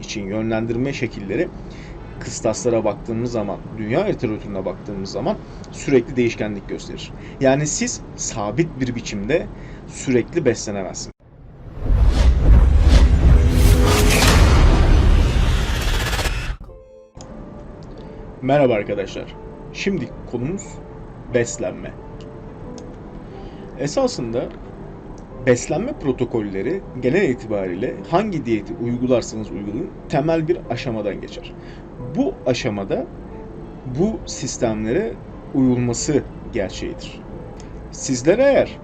için yönlendirme şekilleri kıstaslara baktığımız zaman, dünya literatürüne baktığımız zaman sürekli değişkenlik gösterir. Yani siz sabit bir biçimde sürekli beslenemezsiniz. Merhaba arkadaşlar. Şimdi konumuz beslenme. Esasında beslenme protokolleri genel itibariyle hangi diyeti uygularsanız uygulayın temel bir aşamadan geçer. Bu aşamada bu sistemlere uyulması gerçeğidir. Sizler eğer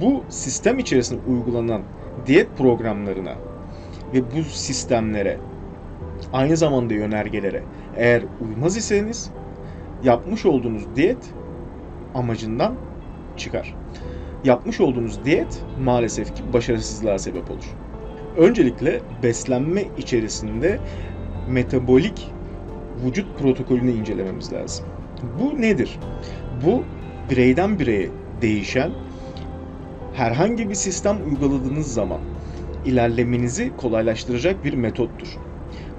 bu sistem içerisinde uygulanan diyet programlarına ve bu sistemlere aynı zamanda yönergelere eğer uymaz iseniz yapmış olduğunuz diyet amacından çıkar. Yapmış olduğunuz diyet maalesef ki başarısızlığa sebep olur. Öncelikle beslenme içerisinde metabolik vücut protokolünü incelememiz lazım. Bu nedir? Bu bireyden bireye değişen herhangi bir sistem uyguladığınız zaman ilerlemenizi kolaylaştıracak bir metottur.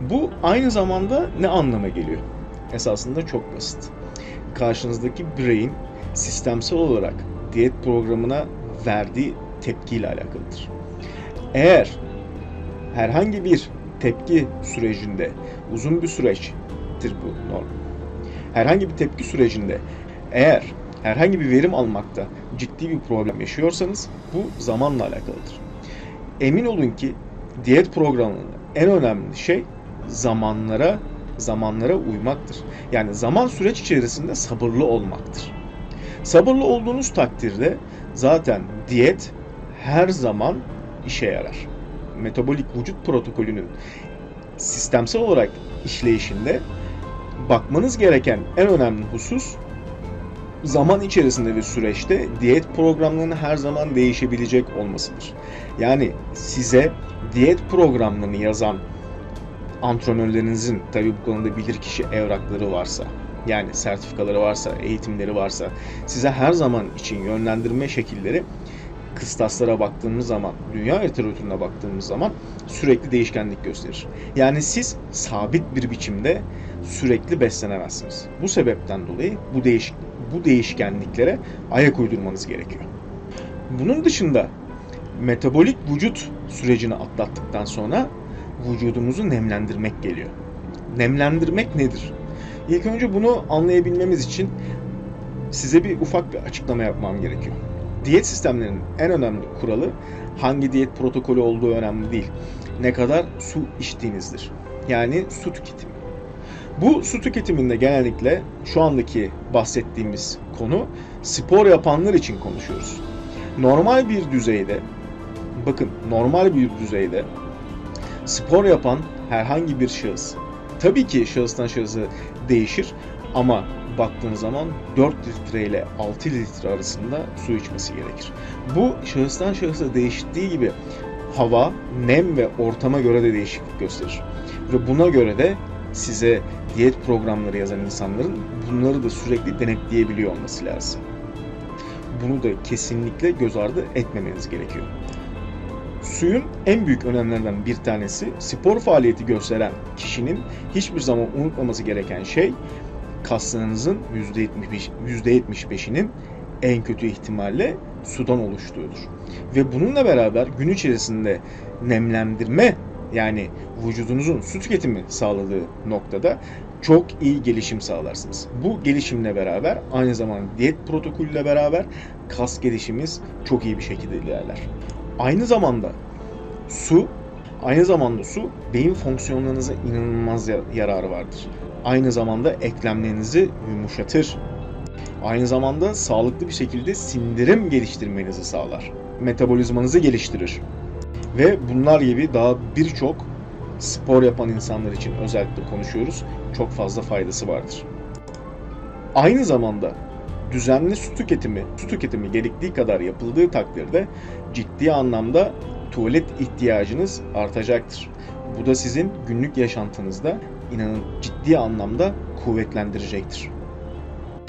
Bu aynı zamanda ne anlama geliyor? Esasında çok basit. Karşınızdaki bireyin sistemsel olarak diyet programına verdiği tepkiyle alakalıdır. Eğer herhangi bir tepki sürecinde uzun bir süreçtir bu norm. Herhangi bir tepki sürecinde eğer herhangi bir verim almakta ciddi bir problem yaşıyorsanız bu zamanla alakalıdır. Emin olun ki diyet programının en önemli şey zamanlara zamanlara uymaktır. Yani zaman süreç içerisinde sabırlı olmaktır. Sabırlı olduğunuz takdirde zaten diyet her zaman işe yarar. Metabolik vücut protokolünün sistemsel olarak işleyişinde bakmanız gereken en önemli husus zaman içerisinde ve süreçte diyet programlarının her zaman değişebilecek olmasıdır. Yani size diyet programlarını yazan antrenörlerinizin tabi bu konuda bilirkişi evrakları varsa yani sertifikaları varsa, eğitimleri varsa size her zaman için yönlendirme şekilleri kıstaslara baktığımız zaman, dünya literatürüne baktığımız zaman sürekli değişkenlik gösterir. Yani siz sabit bir biçimde sürekli beslenemezsiniz. Bu sebepten dolayı bu değiş bu değişkenliklere ayak uydurmanız gerekiyor. Bunun dışında metabolik vücut sürecini atlattıktan sonra vücudumuzu nemlendirmek geliyor. Nemlendirmek nedir? İlk önce bunu anlayabilmemiz için size bir ufak bir açıklama yapmam gerekiyor. Diyet sistemlerinin en önemli kuralı hangi diyet protokolü olduğu önemli değil. Ne kadar su içtiğinizdir. Yani su tüketimi. Bu su tüketiminde genellikle şu andaki bahsettiğimiz konu spor yapanlar için konuşuyoruz. Normal bir düzeyde bakın normal bir düzeyde spor yapan herhangi bir şahıs tabii ki şahıstan şahısa değişir ama baktığınız zaman 4 litre ile 6 litre arasında su içmesi gerekir. Bu şahıstan şahısa değiştiği gibi hava, nem ve ortama göre de değişiklik gösterir. Ve buna göre de size diyet programları yazan insanların bunları da sürekli denetleyebiliyor olması lazım. Bunu da kesinlikle göz ardı etmemeniz gerekiyor. Suyun en büyük önemlerinden bir tanesi spor faaliyeti gösteren kişinin hiçbir zaman unutmaması gereken şey kaslarınızın %75'inin en kötü ihtimalle sudan oluştuğudur. Ve bununla beraber gün içerisinde nemlendirme yani vücudunuzun su tüketimi sağladığı noktada çok iyi gelişim sağlarsınız. Bu gelişimle beraber aynı zamanda diyet protokolüyle beraber kas gelişimimiz çok iyi bir şekilde ilerler. Aynı zamanda su aynı zamanda su beyin fonksiyonlarınıza inanılmaz yararı vardır. Aynı zamanda eklemlerinizi yumuşatır. Aynı zamanda sağlıklı bir şekilde sindirim geliştirmenizi sağlar. Metabolizmanızı geliştirir. Ve bunlar gibi daha birçok spor yapan insanlar için özellikle konuşuyoruz. Çok fazla faydası vardır. Aynı zamanda düzenli su tüketimi, su tüketimi gerektiği kadar yapıldığı takdirde ciddi anlamda tuvalet ihtiyacınız artacaktır. Bu da sizin günlük yaşantınızda inanın ciddi anlamda kuvvetlendirecektir.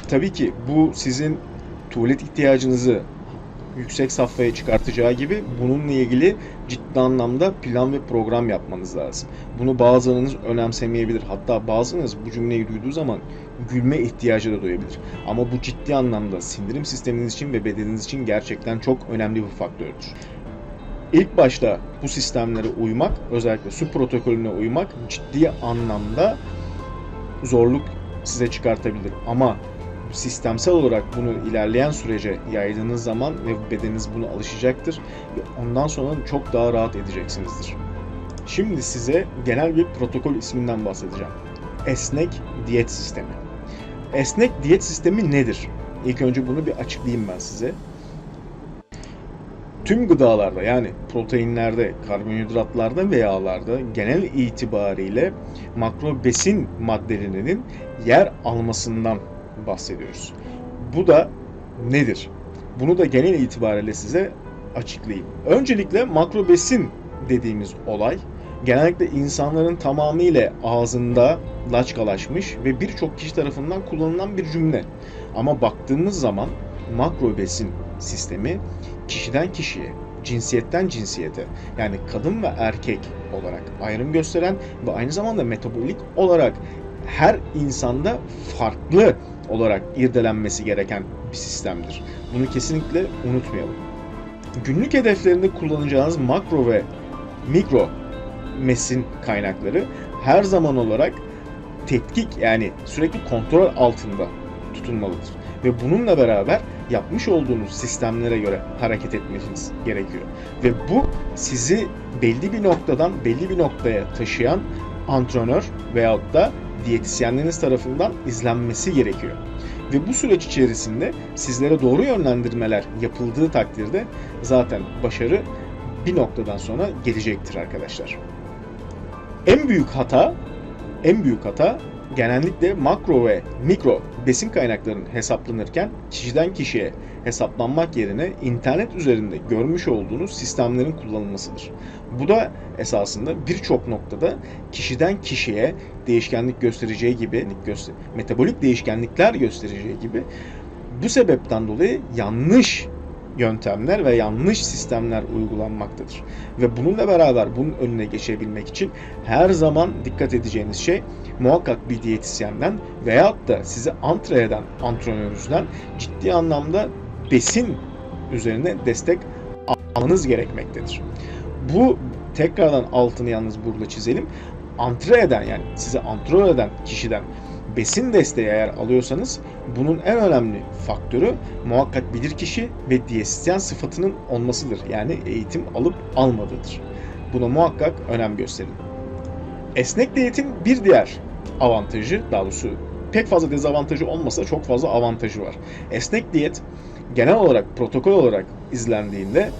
Tabii ki bu sizin tuvalet ihtiyacınızı yüksek safhaya çıkartacağı gibi bununla ilgili ciddi anlamda plan ve program yapmanız lazım. Bunu bazılarınız önemsemeyebilir. Hatta bazılarınız bu cümleyi duyduğu zaman gülme ihtiyacı da duyabilir. Ama bu ciddi anlamda sindirim sisteminiz için ve bedeniniz için gerçekten çok önemli bir faktördür. İlk başta bu sistemlere uymak, özellikle su protokolüne uymak ciddi anlamda zorluk size çıkartabilir. Ama sistemsel olarak bunu ilerleyen sürece yaydığınız zaman ve bedeniniz buna alışacaktır ve ondan sonra çok daha rahat edeceksinizdir. Şimdi size genel bir protokol isminden bahsedeceğim. Esnek diyet sistemi. Esnek diyet sistemi nedir? İlk önce bunu bir açıklayayım ben size. Tüm gıdalarda yani proteinlerde, karbonhidratlarda ve yağlarda genel itibariyle makro besin maddelerinin yer almasından bahsediyoruz. Bu da nedir? Bunu da genel itibariyle size açıklayayım. Öncelikle makro besin dediğimiz olay genellikle insanların tamamıyla ağzında laçkalaşmış ve birçok kişi tarafından kullanılan bir cümle. Ama baktığımız zaman makro besin sistemi kişiden kişiye, cinsiyetten cinsiyete yani kadın ve erkek olarak ayrım gösteren ve aynı zamanda metabolik olarak her insanda farklı olarak irdelenmesi gereken bir sistemdir. Bunu kesinlikle unutmayalım. Günlük hedeflerinde kullanacağınız makro ve mikro mesin kaynakları her zaman olarak tetkik yani sürekli kontrol altında tutulmalıdır. Ve bununla beraber yapmış olduğunuz sistemlere göre hareket etmeniz gerekiyor. Ve bu sizi belli bir noktadan belli bir noktaya taşıyan antrenör veyahut da diyetisyenleriniz tarafından izlenmesi gerekiyor. Ve bu süreç içerisinde sizlere doğru yönlendirmeler yapıldığı takdirde zaten başarı bir noktadan sonra gelecektir arkadaşlar. En büyük hata, en büyük hata genellikle makro ve mikro besin kaynaklarının hesaplanırken kişiden kişiye hesaplanmak yerine internet üzerinde görmüş olduğunuz sistemlerin kullanılmasıdır. Bu da esasında birçok noktada kişiden kişiye değişkenlik göstereceği gibi, metabolik değişkenlikler göstereceği gibi bu sebepten dolayı yanlış yöntemler ve yanlış sistemler uygulanmaktadır. Ve bununla beraber bunun önüne geçebilmek için her zaman dikkat edeceğiniz şey muhakkak bir diyetisyenden veyahut da sizi antre eden antrenörünüzden ciddi anlamda besin üzerine destek almanız gerekmektedir. Bu tekrardan altını yalnız burada çizelim. Antre eden yani size antrenör eden kişiden besin desteği eğer alıyorsanız bunun en önemli faktörü muhakkak bilir kişi ve diyetisyen sıfatının olmasıdır. Yani eğitim alıp almadığıdır. Buna muhakkak önem gösterin. Esnek diyetin bir diğer avantajı, daha doğrusu pek fazla dezavantajı olmasa çok fazla avantajı var. Esnek diyet genel olarak protokol olarak izlendiğinde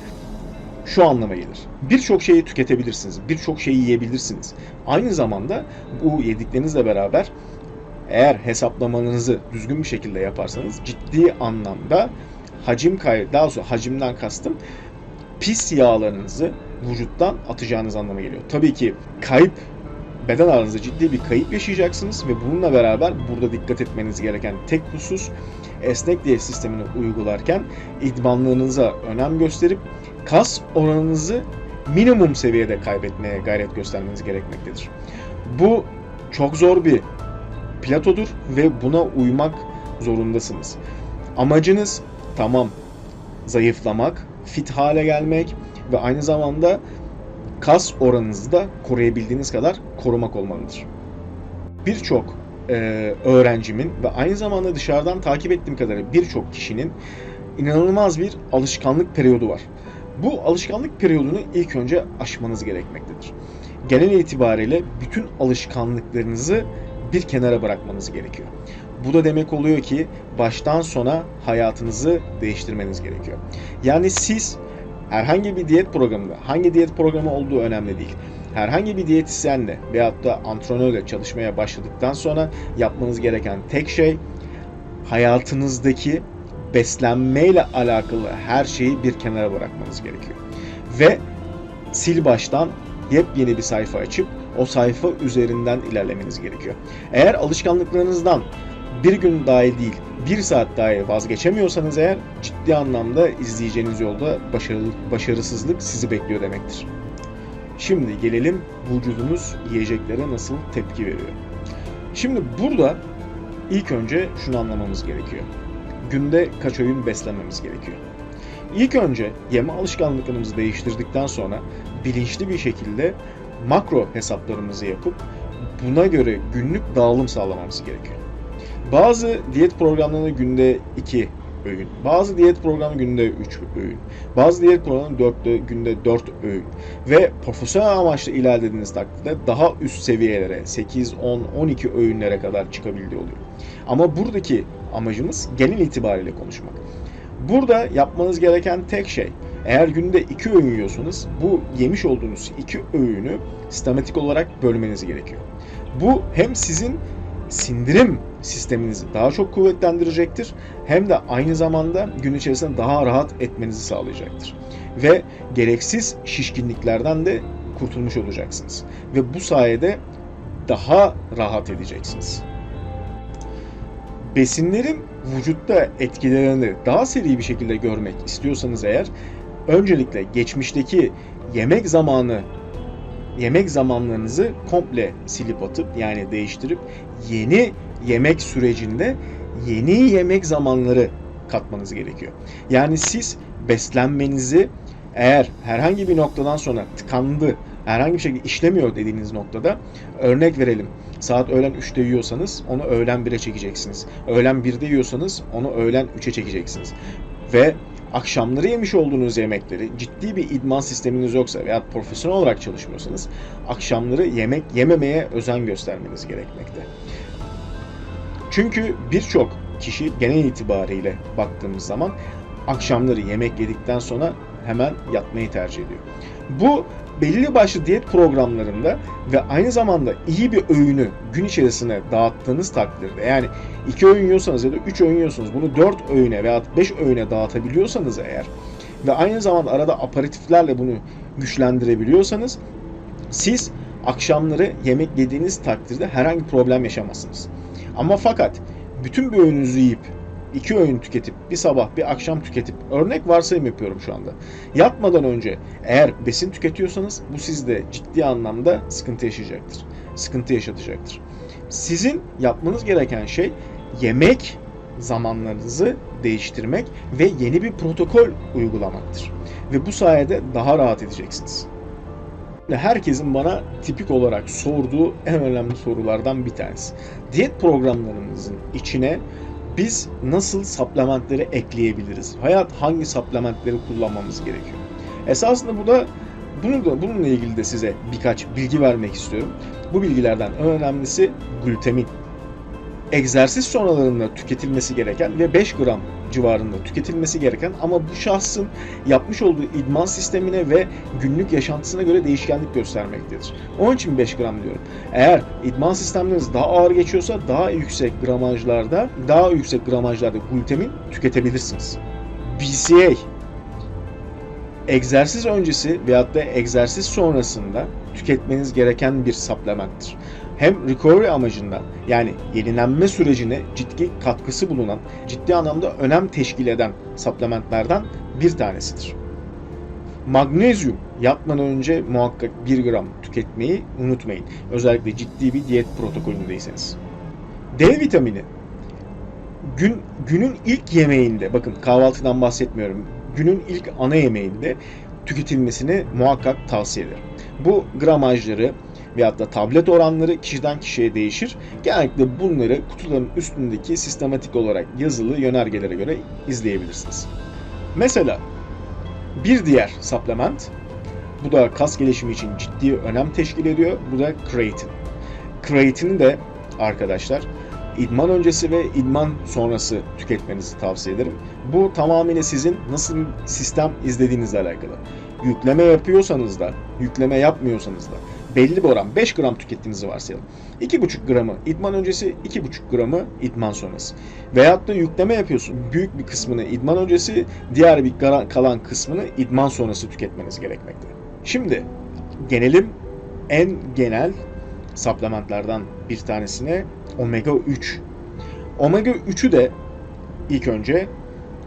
şu anlama gelir. Birçok şeyi tüketebilirsiniz, birçok şeyi yiyebilirsiniz. Aynı zamanda bu yediklerinizle beraber eğer hesaplamanızı düzgün bir şekilde yaparsanız ciddi anlamda hacim kaybı, daha sonra hacimden kastım pis yağlarınızı vücuttan atacağınız anlamına geliyor. Tabii ki kayıp beden ağrınızda ciddi bir kayıp yaşayacaksınız ve bununla beraber burada dikkat etmeniz gereken tek husus esnek diyet sistemini uygularken idmanlarınıza önem gösterip kas oranınızı minimum seviyede kaybetmeye gayret göstermeniz gerekmektedir. Bu çok zor bir platodur ve buna uymak zorundasınız. Amacınız tamam zayıflamak, fit hale gelmek ve aynı zamanda kas oranınızı da koruyabildiğiniz kadar korumak olmalıdır. Birçok e, öğrencimin ve aynı zamanda dışarıdan takip ettiğim kadarıyla birçok kişinin inanılmaz bir alışkanlık periyodu var. Bu alışkanlık periyodunu ilk önce aşmanız gerekmektedir. Genel itibariyle bütün alışkanlıklarınızı bir kenara bırakmanız gerekiyor. Bu da demek oluyor ki baştan sona hayatınızı değiştirmeniz gerekiyor. Yani siz herhangi bir diyet programında, hangi diyet programı olduğu önemli değil. Herhangi bir diyetisyenle veyahut da antrenörle çalışmaya başladıktan sonra yapmanız gereken tek şey hayatınızdaki beslenmeyle alakalı her şeyi bir kenara bırakmanız gerekiyor. Ve sil baştan yepyeni bir sayfa açıp o sayfa üzerinden ilerlemeniz gerekiyor. Eğer alışkanlıklarınızdan bir gün dahi değil, bir saat dahi vazgeçemiyorsanız eğer ciddi anlamda izleyeceğiniz yolda başarılı, başarısızlık sizi bekliyor demektir. Şimdi gelelim vücudumuz yiyeceklere nasıl tepki veriyor. Şimdi burada ilk önce şunu anlamamız gerekiyor. Günde kaç öğün beslenmemiz gerekiyor. İlk önce yeme alışkanlıklarımızı değiştirdikten sonra bilinçli bir şekilde makro hesaplarımızı yapıp buna göre günlük dağılım sağlamamız gerekiyor. Bazı diyet programlarında günde 2 öğün, bazı diyet programı günde 3 öğün, bazı diyet programı 4 günde 4 öğün ve profesyonel amaçlı ilerlediğiniz takdirde daha üst seviyelere 8, 10, 12 öğünlere kadar çıkabildiği oluyor. Ama buradaki amacımız genel itibariyle konuşmak. Burada yapmanız gereken tek şey eğer günde 2 öğün yiyorsanız bu yemiş olduğunuz 2 öğünü sistematik olarak bölmeniz gerekiyor. Bu hem sizin sindirim sisteminizi daha çok kuvvetlendirecektir hem de aynı zamanda gün içerisinde daha rahat etmenizi sağlayacaktır. Ve gereksiz şişkinliklerden de kurtulmuş olacaksınız. Ve bu sayede daha rahat edeceksiniz. Besinlerin vücutta etkilerini daha seri bir şekilde görmek istiyorsanız eğer öncelikle geçmişteki yemek zamanı yemek zamanlarınızı komple silip atıp yani değiştirip yeni yemek sürecinde yeni yemek zamanları katmanız gerekiyor. Yani siz beslenmenizi eğer herhangi bir noktadan sonra tıkandı, herhangi bir şekilde işlemiyor dediğiniz noktada örnek verelim. Saat öğlen 3'te yiyorsanız onu öğlen 1'e çekeceksiniz. Öğlen 1'de yiyorsanız onu öğlen 3'e çekeceksiniz. Ve akşamları yemiş olduğunuz yemekleri ciddi bir idman sisteminiz yoksa veya profesyonel olarak çalışmıyorsanız akşamları yemek yememeye özen göstermeniz gerekmekte. Çünkü birçok kişi genel itibariyle baktığımız zaman akşamları yemek yedikten sonra hemen yatmayı tercih ediyor. Bu belirli başlı diyet programlarında ve aynı zamanda iyi bir öğünü gün içerisine dağıttığınız takdirde yani 2 öğün yiyorsanız ya da 3 öğün yiyorsanız bunu 4 öğüne veya 5 öğüne dağıtabiliyorsanız eğer ve aynı zamanda arada aparatiflerle bunu güçlendirebiliyorsanız siz akşamları yemek yediğiniz takdirde herhangi problem yaşamazsınız. Ama fakat bütün bir öğününüzü yiyip iki öğün tüketip bir sabah bir akşam tüketip örnek varsayım yapıyorum şu anda. Yatmadan önce eğer besin tüketiyorsanız bu sizde ciddi anlamda sıkıntı yaşayacaktır. Sıkıntı yaşatacaktır. Sizin yapmanız gereken şey yemek zamanlarınızı değiştirmek ve yeni bir protokol uygulamaktır. Ve bu sayede daha rahat edeceksiniz. Herkesin bana tipik olarak sorduğu en önemli sorulardan bir tanesi. Diyet programlarımızın içine biz nasıl supplementleri ekleyebiliriz? Hayat hangi supplementleri kullanmamız gerekiyor? Esasında bu da bunu da bununla ilgili de size birkaç bilgi vermek istiyorum. Bu bilgilerden en önemlisi glutemin. Egzersiz sonralarında tüketilmesi gereken ve 5 gram civarında tüketilmesi gereken ama bu şahsın yapmış olduğu idman sistemine ve günlük yaşantısına göre değişkenlik göstermektedir. Onun için 5 gram diyorum. Eğer idman sistemleriniz daha ağır geçiyorsa daha yüksek gramajlarda, daha yüksek gramajlarda glutamin tüketebilirsiniz. BCA egzersiz öncesi veyahut da egzersiz sonrasında tüketmeniz gereken bir supplementtir hem recovery amacından yani yenilenme sürecine ciddi katkısı bulunan, ciddi anlamda önem teşkil eden supplementlerden bir tanesidir. Magnezyum yatmadan önce muhakkak 1 gram tüketmeyi unutmayın. Özellikle ciddi bir diyet protokolündeyseniz. D vitamini gün günün ilk yemeğinde bakın kahvaltıdan bahsetmiyorum. Günün ilk ana yemeğinde tüketilmesini muhakkak tavsiye ederim. Bu gramajları veyahut da tablet oranları kişiden kişiye değişir. Genellikle bunları kutuların üstündeki sistematik olarak yazılı yönergelere göre izleyebilirsiniz. Mesela bir diğer supplement bu da kas gelişimi için ciddi önem teşkil ediyor. Bu da kreatin. Kreatini de arkadaşlar idman öncesi ve idman sonrası tüketmenizi tavsiye ederim. Bu tamamıyla sizin nasıl bir sistem izlediğinizle alakalı. Yükleme yapıyorsanız da, yükleme yapmıyorsanız da belli bir oran 5 gram tükettiğinizi varsayalım. 2,5 gramı idman öncesi, 2,5 gramı idman sonrası. Veyahut da yükleme yapıyorsun. Büyük bir kısmını idman öncesi, diğer bir kalan kısmını idman sonrası tüketmeniz gerekmekte. Şimdi genelim en genel supplementlerden bir tanesine omega 3. Omega 3'ü de ilk önce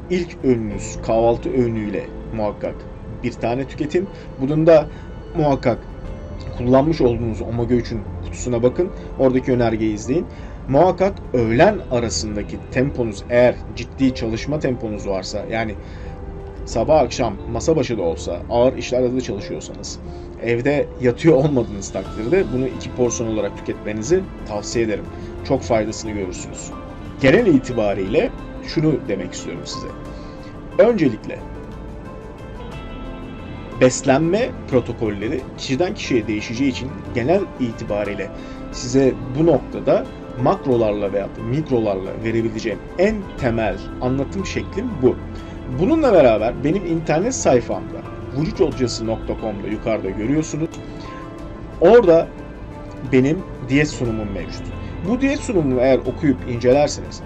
ilk öğününüz kahvaltı öğünüyle muhakkak bir tane tüketin. Bunun da muhakkak kullanmış olduğunuz omega 3'ün kutusuna bakın. Oradaki önergeyi izleyin. Muhakkak öğlen arasındaki temponuz eğer ciddi çalışma temponuz varsa yani sabah akşam masa başı da olsa ağır işlerde de çalışıyorsanız evde yatıyor olmadığınız takdirde bunu iki porsiyon olarak tüketmenizi tavsiye ederim. Çok faydasını görürsünüz. Genel itibariyle şunu demek istiyorum size. Öncelikle beslenme protokolleri kişiden kişiye değişeceği için genel itibariyle size bu noktada makrolarla veya mikrolarla verebileceğim en temel anlatım şeklim bu. Bununla beraber benim internet sayfamda vücuthocası.com'da yukarıda görüyorsunuz. Orada benim diyet sunumum mevcut. Bu diyet sunumunu eğer okuyup incelerseniz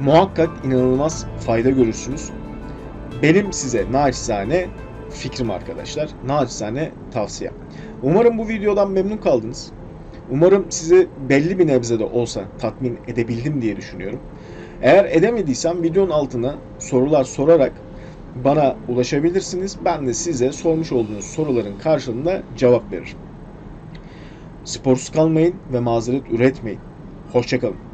muhakkak inanılmaz fayda görürsünüz. Benim size naçizane fikrim arkadaşlar. Naçizane tavsiye. Umarım bu videodan memnun kaldınız. Umarım sizi belli bir nebze de olsa tatmin edebildim diye düşünüyorum. Eğer edemediysem videonun altına sorular sorarak bana ulaşabilirsiniz. Ben de size sormuş olduğunuz soruların karşılığında cevap veririm. Sporsuz kalmayın ve mazeret üretmeyin. Hoşçakalın.